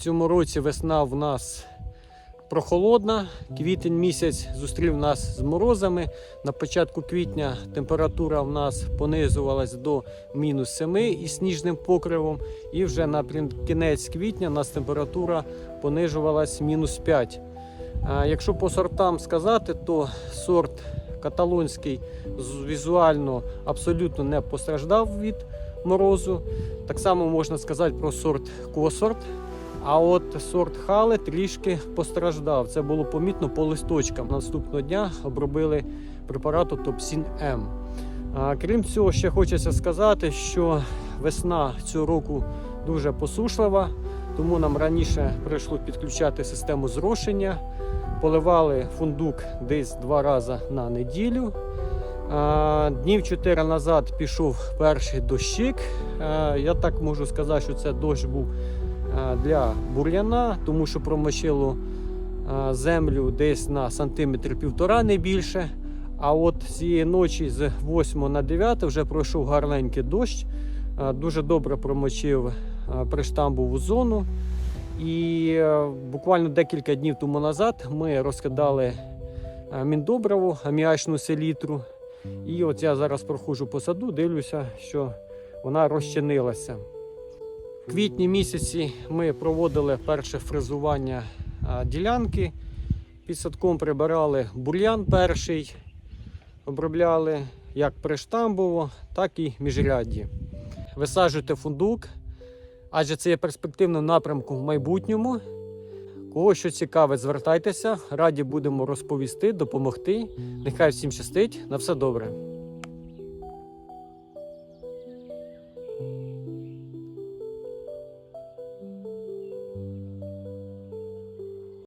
цьому році весна в нас прохолодна. Квітень місяць зустрів нас з морозами. На початку квітня температура в нас понизувалась до мінус 7 із сніжним покривом. І вже на кінець квітня у нас температура понижувалась мінус 5. А Якщо по сортам сказати, то сорт каталонський візуально абсолютно не постраждав від морозу. Так само можна сказати про сорт Косорт. А от сорт Хале трішки постраждав. Це було помітно по листочкам. Наступного дня обробили препарату Топсін М. Крім цього, ще хочеться сказати, що весна цього року дуже посушлива, тому нам раніше прийшло підключати систему зрошення. Поливали фундук десь два рази на неділю. Днів 4 назад пішов перший дощик. Я так можу сказати, що це дощ був для бур'яна, тому що промочило землю десь на сантиметр півтора, не більше. А от цієї ночі з 8 на 9 вже пройшов гарненький дощ. Дуже добре промочив приштамбову зону. І е, буквально декілька днів тому назад ми розкидали е, міндобриву, аміачну селітру. І от я зараз проходжу по саду, дивлюся, що вона розчинилася. Квітні місяці ми проводили перше фрезування ділянки. Під садком прибирали бур'ян перший, обробляли як приштамбово, так і міжрядді. Висаджуйте фундук, адже це є перспективним напрямку в майбутньому. Кого що цікавить, звертайтеся, раді будемо розповісти, допомогти. Нехай всім щастить, на все добре.